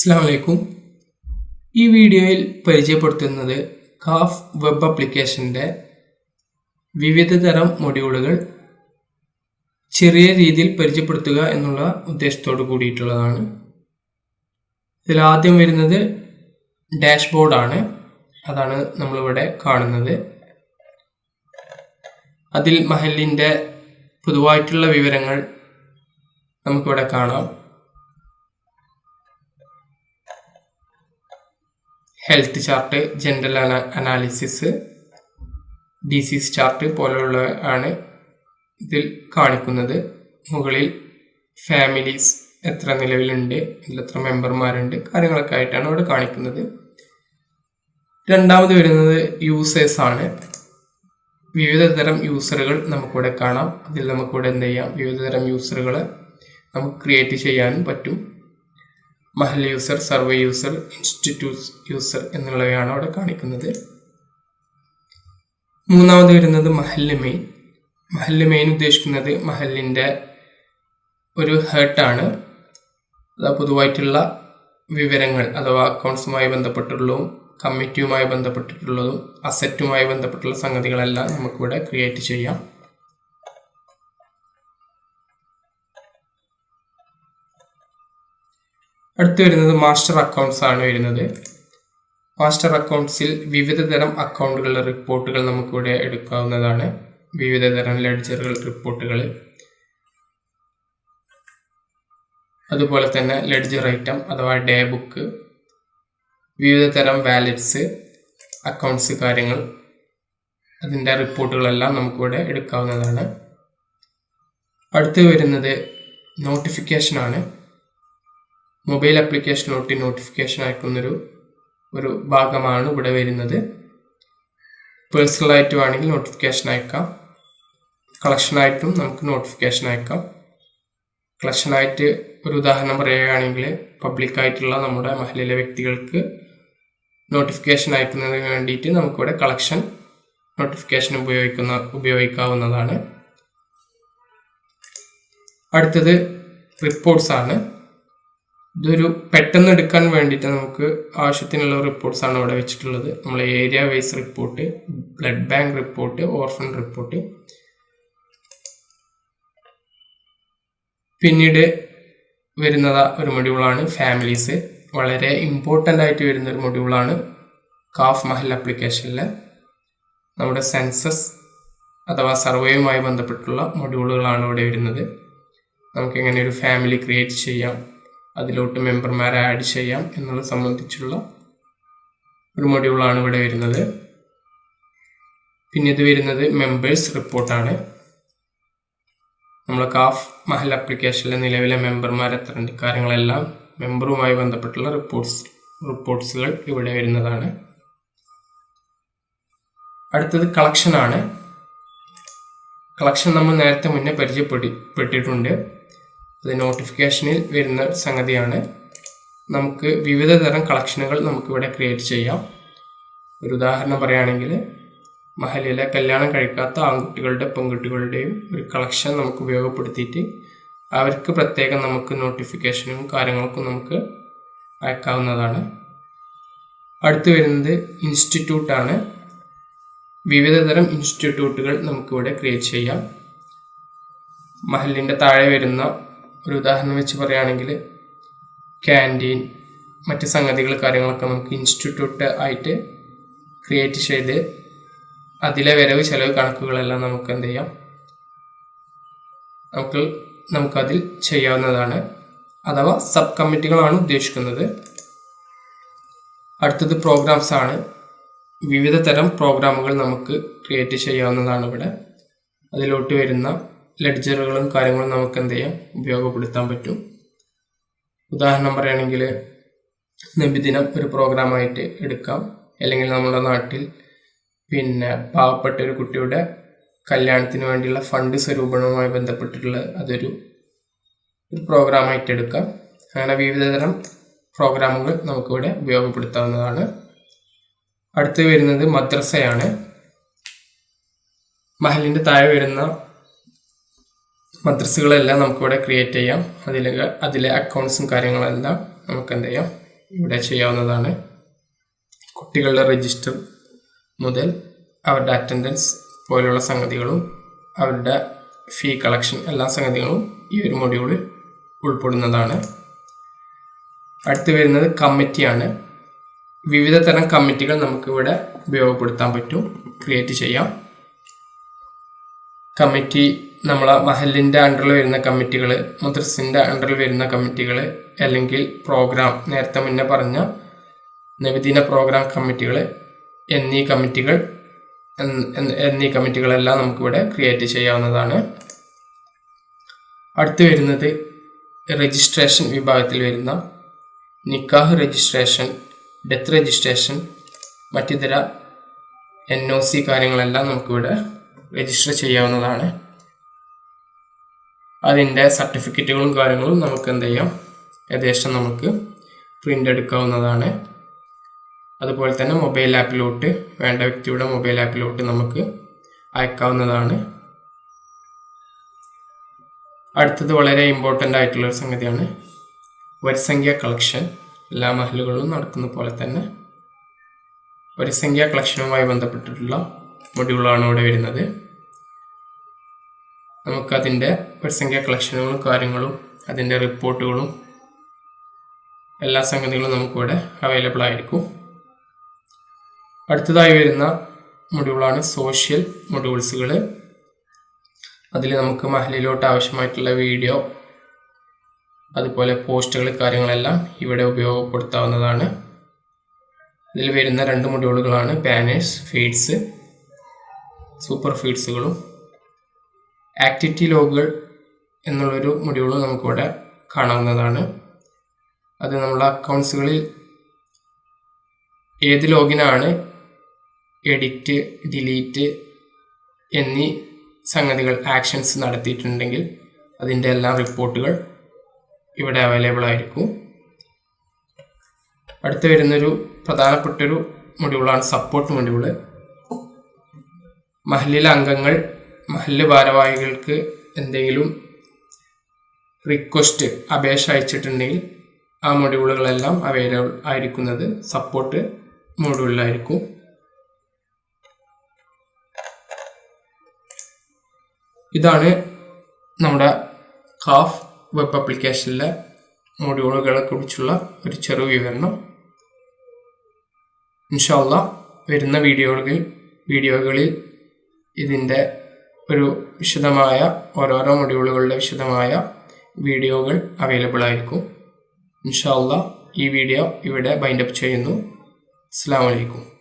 അസ്സാം വലൈക്കും ഈ വീഡിയോയിൽ പരിചയപ്പെടുത്തുന്നത് കാഫ് വെബ് ആപ്ലിക്കേഷന്റെ വിവിധ തരം മൊഡ്യൂളുകൾ ചെറിയ രീതിയിൽ പരിചയപ്പെടുത്തുക എന്നുള്ള ഉദ്ദേശത്തോട് കൂടിയിട്ടുള്ളതാണ്. ഇതിൽ ആദ്യം വരുന്നത് ഡാഷ്ബോർഡാണ്. അതാണ് നമ്മളിവിടെ കാണുന്നത്. അതിൽ മഹലിന്റെ പൊതുവായിട്ടുള്ള വിവരങ്ങൾ നമുക്കിവിടെ കാണാം. Health chart general analysis disease chart പോലെയുള്ള ആണ് ഇതിൽ കാണിക്കുന്നത്. മുകളിൽ ഫാമിലീസ് എത്ര നിലവിലുണ്ട് എത്ര മെമ്പർമാരുണ്ട് കാര്യങ്ങളൊക്കെ ആയിട്ടാണ് ഇവിടെ കാണിക്കുന്നത്. രണ്ടാമത് വരുന്നത് യൂസേഴ്സ് ആണ്. വിവിധ തരം യൂസറുകൾ നമുക്കിവിടെ കാണാം. അതിൽ നമുക്കിവിടെ എന്ത് ചെയ്യാം? വിവിധ തരം യൂസറുകൾ നമുക്ക് ക്രിയേറ്റ് ചെയ്യാനും പറ്റും. Mahal user survey user institute user എന്നുള്ളവയാണ് അവിടെ കാണിക്കുന്നത്. മൂന്നാമത് വരുന്നത് മഹല്ല് മെയിൻ മഹല്ല് മെയിൻ ഉദ്ദേശിക്കുന്നത് മഹലിന്റെ ഒരു ഹേർട്ടാണ് അതാ പൊതുവായിട്ടുള്ള വിവരങ്ങൾ അഥവാ അക്കൗണ്ട്സുമായി ബന്ധപ്പെട്ടുള്ളതും കമ്മിറ്റിയുമായി ബന്ധപ്പെട്ടിട്ടുള്ളതും അസറ്റുമായി ബന്ധപ്പെട്ടുള്ള സംഗതികളെല്ലാം നമുക്കിവിടെ ക്രിയേറ്റ് ചെയ്യാം. അടുത്ത് വരുന്നത് മാസ്റ്റർ അക്കൗണ്ട്സ് ആണ് വരുന്നത്. മാസ്റ്റർ അക്കൗണ്ട്സിൽ വിവിധ തരം അക്കൗണ്ടുകളുടെ റിപ്പോർട്ടുകൾ നമുക്കിവിടെ എടുക്കാവുന്നതാണ്. വിവിധ തരം ലെഡ്ജറുകൾ റിപ്പോർട്ടുകൾ. അതുപോലെ തന്നെ ലെഡ്ജർ ഐറ്റം അഥവാ ഡേ ബുക്ക് വിവിധ തരം വാലറ്റ്സ് അക്കൗണ്ട്സ് കാര്യങ്ങൾ. അതിന്റെ റിപ്പോർട്ടുകളെല്ലാം നമുക്കിവിടെ എടുക്കാവുന്നതാണ്. അടുത്ത് വരുന്നത് നോട്ടിഫിക്കേഷനാണ് മൊബൈൽ ആപ്ലിക്കേഷനിലോട്ട് നോട്ടിഫിക്കേഷൻ അയക്കുന്നൊരു ഒരു ഭാഗമാണ് ഇവിടെ വരുന്നത്. പേഴ്സണലായിട്ട് വേണമെങ്കിൽ നോട്ടിഫിക്കേഷൻ അയക്കാം. കളക്ഷനായിട്ടും നമുക്ക് നോട്ടിഫിക്കേഷൻ അയക്കാം. കളക്ഷനായിട്ട് ഒരു ഉദാഹരണം പറയുകയാണെങ്കിൽ പബ്ലിക്കായിട്ടുള്ള നമ്മുടെ മഹലിലെ വ്യക്തികൾക്ക് നോട്ടിഫിക്കേഷൻ അയക്കുന്നതിന് വേണ്ടിയിട്ട് നമുക്കിവിടെ കളക്ഷൻ നോട്ടിഫിക്കേഷൻ ഉപയോഗിക്കുന്ന ഉപയോഗിക്കാവുന്നതാണ്. അടുത്തത് റിപ്പോർട്ട്സ് ആണ് ഇതൊരു പെട്ടെന്ന് എടുക്കാൻ വേണ്ടിയിട്ട് നമുക്ക് ആവശ്യത്തിനുള്ള റിപ്പോർട്ട്സ് ആണ് അവിടെ വെച്ചിട്ടുള്ളത്. നമ്മൾ area wise report blood bank report orphan report പിന്നീട് വരുന്നത് ഒരു മൊഡ്യൂളാണ് ഫാമിലീസ് വളരെ ഇമ്പോർട്ടന്റ് ആയിട്ട് വരുന്ന ഒരു മൊഡ്യൂളാണ് കാഫ് മഹൽ ആപ്ലിക്കേഷനിലെ നമ്മുടെ സെൻസസ് അഥവാ സർവേയുമായി ബന്ധപ്പെട്ടുള്ള മൊഡ്യൂളുകളാണ് ഇവിടെ വരുന്നത്. നമുക്ക് എങ്ങനെ ഒരു ഫാമിലി ക്രിയേറ്റ് ചെയ്യാം? അതിലോട്ട് മെമ്പർമാരെ ആഡ് ചെയ്യാം എന്നുള്ള സംബന്ധിച്ചുള്ള ഒരു മൊഡ്യൂളാണ് ഇവിടെ വരുന്നത്. പിന്നെ ഇത് വരുന്നത് മെമ്പേഴ്സ് റിപ്പോർട്ടാണ് നമ്മൾ കാഫ് മഹൽ ആപ്ലിക്കേഷനിലെ നിലവിലെ മെമ്പർമാർ എത്ര ഉണ്ട് കാര്യങ്ങളെല്ലാം മെമ്പറുമായി ബന്ധപ്പെട്ടുള്ള റിപ്പോർട്ട്സ് റിപ്പോർട്ട്സുകൾ ഇവിടെ വരുന്നതാണ്. അടുത്തത് കളക്ഷനാണ് കളക്ഷൻ നമ്മൾ നേരത്തെ മുന്നേ പരിചയപ്പെട്ടിട്ടുണ്ട് അത് നോട്ടിഫിക്കേഷനിൽ വരുന്ന സംഗതിയാണ്. നമുക്ക് വിവിധ തരം കളക്ഷനുകൾ നമുക്കിവിടെ ക്രിയേറ്റ് ചെയ്യാം. ഒരു ഉദാഹരണം പറയുകയാണെങ്കിൽ മഹലിലെ കല്യാണം കഴിക്കാത്ത ആൺകുട്ടികളുടെ പെൺകുട്ടികളുടെയും ഒരു കളക്ഷൻ നമുക്ക് ഉപയോഗപ്പെടുത്തിയിട്ട് അവർക്ക് പ്രത്യേകം നമുക്ക് നോട്ടിഫിക്കേഷനും കാര്യങ്ങളൊക്കെ നമുക്ക് അയക്കാവുന്നതാണ്. അടുത്ത് വരുന്നത് ഇൻസ്റ്റിറ്റ്യൂട്ടാണ് വിവിധ തരം ഇൻസ്റ്റിറ്റ്യൂട്ടുകൾ നമുക്കിവിടെ ക്രിയേറ്റ് ചെയ്യാം. മഹലിന്റെ താഴെ വരുന്ന ഒരു ഉദാഹരണം വെച്ച് പറയുകയാണെങ്കിൽ ക്യാന്റീൻ മറ്റ് സംഗതികൾ കാര്യങ്ങളൊക്കെ നമുക്ക് ഇൻസ്റ്റിറ്റ്യൂട്ട് ആയിട്ട് ക്രിയേറ്റ് ചെയ്ത് അതിലെ വരവ് ചെലവ് കണക്കുകളെല്ലാം നമുക്ക് എന്ത് ചെയ്യാം? നമുക്ക് നമുക്കതിൽ ചെയ്യാവുന്നതാണ്. അഥവാ സബ് കമ്മിറ്റികളാണ് ഉദ്ദേശിക്കുന്നത്. അടുത്തത് പ്രോഗ്രാംസ് ആണ്. വിവിധ തരം പ്രോഗ്രാമുകൾ നമുക്ക് ക്രിയേറ്റ് ചെയ്യാവുന്നതാണ് ഇവിടെ. അതിലോട്ട് വരുന്ന ലെഡ്ജറുകളും കാര്യങ്ങളും നമുക്ക് എന്ത് ചെയ്യാം? ഉപയോഗപ്പെടുത്താൻ പറ്റും. ഉദാഹരണം പറയുകയാണെങ്കിൽ നബിദിനം ഒരു പ്രോഗ്രാമായിട്ട് എടുക്കാം. അല്ലെങ്കിൽ നമ്മുടെ നാട്ടിൽ പിന്നെ പാവപ്പെട്ട ഒരു കുട്ടിയുടെ കല്യാണത്തിന് വേണ്ടിയുള്ള ഫണ്ട് സ്വരൂപണവുമായി ബന്ധപ്പെട്ടിട്ടുള്ള അതൊരു ഒരു പ്രോഗ്രാമായിട്ട് എടുക്കാം. അങ്ങനെ വിവിധതരം പ്രോഗ്രാമുകൾ നമുക്കിവിടെ ഉപയോഗപ്പെടുത്താവുന്നതാണ്. അടുത്ത് വരുന്നത് മദ്രസയാണ്. മഹലിന്റെ താഴെ വരുന്ന മദ്രസകളെല്ലാം നമുക്കിവിടെ ക്രിയേറ്റ് ചെയ്യാം. അതിൽ അതിലെ അക്കൗണ്ട്സും കാര്യങ്ങളെല്ലാം നമുക്ക് എന്ത് ചെയ്യാം ഇവിടെ ചെയ്യാവുന്നതാണ്. കുട്ടികളുടെ രജിസ്റ്റർ മുതൽ അവരുടെ അറ്റൻഡൻസ് പോലുള്ള സംഗതികളും അവരുടെ ഫീ കളക്ഷൻ എല്ലാ സംഗതികളും ഈ ഒരു മൊഡ്യൂളിൽ ഉൾപ്പെടുന്നതാണ്. അടുത്ത് വരുന്നത് കമ്മിറ്റിയാണ് വിവിധ തരം കമ്മിറ്റികൾ നമുക്കിവിടെ ഉപയോഗപ്പെടുത്താൻ പറ്റും. ക്രിയേറ്റ് ചെയ്യാം. കമ്മിറ്റി നമ്മളെ മഹലിന്റെ അണ്ടറിൽ വരുന്ന കമ്മിറ്റികൾ മദ്രസിന്റെ അണ്ടറിൽ വരുന്ന കമ്മിറ്റികൾ അല്ലെങ്കിൽ പ്രോഗ്രാം നേരത്തെ മുന്നേ പറഞ്ഞ നവദിന പ്രോഗ്രാം കമ്മിറ്റികൾ എന്നീ കമ്മിറ്റികൾ എന്ന് കമ്മിറ്റികളെല്ലാം നമുക്കിവിടെ ക്രിയേറ്റ് ചെയ്യാവുന്നതാണ്. അടുത്ത് വരുന്നത് രജിസ്ട്രേഷൻ വിഭാഗത്തിൽ വരുന്ന നിക്കാഹ് രജിസ്ട്രേഷൻ ഡെത്ത് രജിസ്ട്രേഷൻ മറ്റിതര എൻ ഒ സി കാര്യങ്ങളെല്ലാം നമുക്കിവിടെ രജിസ്റ്റർ ചെയ്യാവുന്നതാണ്. അതിന്റെ സർട്ടിഫിക്കറ്റുകളും കാര്യങ്ങളും നമുക്ക് എന്ത് ചെയ്യാം? ഏകദേശം നമുക്ക് പ്രിന്റ് എടുക്കാവുന്നതാണ്. അതുപോലെ തന്നെ മൊബൈൽ ആപ്പിലോട്ട് വേണ്ട വ്യക്തിയുടെ മൊബൈൽ ആപ്പിലോട്ട് നമുക്ക് അയക്കാവുന്നതാണ്. അടുത്തത് വളരെ ഇമ്പോർട്ടന്റ് ആയിട്ടുള്ള ഒരു സംഗതിയാണ്. വരിസംഖ്യ കളക്ഷൻ എല്ലാ മഹലുകളിലും നടക്കുന്ന പോലെ തന്നെ വരിസംഖ്യ കളക്ഷനുമായി ബന്ധപ്പെട്ടിട്ടുള്ള മൊഡ്യൂളാണ് ഇവിടെ വരുന്നത്. നമുക്കതിന്റെ വരിസംഖ്യ കളക്ഷനുകളും കാര്യങ്ങളും അതിന്റെ റിപ്പോർട്ടുകളും എല്ലാ സംഗതികളും നമുക്കിവിടെ അവൈലബിൾ ആയിരിക്കും. അടുത്തതായി വരുന്ന മൊഡ്യൂളാണ് സോഷ്യൽ മൊഡ്യൂൾസുകൾ അതിൽ നമുക്ക് മഹലിലോട്ട് ആവശ്യമായിട്ടുള്ള വീഡിയോ അതുപോലെ പോസ്റ്റുകൾ കാര്യങ്ങളെല്ലാം ഇവിടെ ഉപയോഗപ്പെടുത്താവുന്നതാണ്. ഇതിൽ വരുന്ന രണ്ട് മൊഡ്യൂളുകളാണ് ബാനേഴ്സ് ഫീഡ്സ് സൂപ്പർ ഫീഡ്സുകളും ആക്ടിവിറ്റി ലോഗുകൾ എന്നുള്ളൊരു മൊഡ്യൂൾ നമുക്കിവിടെ കാണാവുന്നതാണ്. അത് നമ്മുടെ അക്കൗണ്ട്സുകളിൽ ഏത് ലോഗിനാണ് എഡിറ്റ് ഡിലീറ്റ് എന്നീ സംഗതികൾ ആക്ഷൻസ് നടത്തിയിട്ടുണ്ടെങ്കിൽ അതിന്റെ എല്ലാ റിപ്പോർട്ടുകൾ ഇവിടെ അവൈലബിൾ ആയിരിക്കും. അടുത്ത് വരുന്നൊരു പ്രധാനപ്പെട്ടൊരു മൊഡ്യൂളാണ് സപ്പോർട്ട് മൊഡ്യൂൾ മഹലിലെ അംഗങ്ങൾ മഹൽ ഭാരവാഹികൾക്ക് എന്തെങ്കിലും റിക്വസ്റ്റ് അപേക്ഷ അയച്ചിട്ടുണ്ടെങ്കിൽ ആ മൊഡ്യൂളുകളെല്ലാം അവൈലബിൾ ആയിരിക്കുന്നത് സപ്പോർട്ട് മൊഡ്യൂളിലായിരിക്കും ഇതാണ് നമ്മുടെ കാഫ് വെബ് ആപ്ലിക്കേഷനിലെ മൊഡ്യൂളുകളെ കുറിച്ചുള്ള ഒരു ചെറു വിവരണം. ഇൻഷാല്ല വരുന്ന വീഡിയോകളിൽ വീഡിയോകളിൽ ഇതിന്റെ ഒരു വിശദമായ ഓരോരോ മൊഡ്യൂളുകളുടെ വിശദമായ വീഡിയോകൾ അവൈലബിൾ ആയിരിക്കും. ഇൻഷാല്ല ഈ വീഡിയോ ഇവിടെ ബൈൻഡപ്പ് ചെയ്യുന്നു. അസ്സാം വലൈക്കും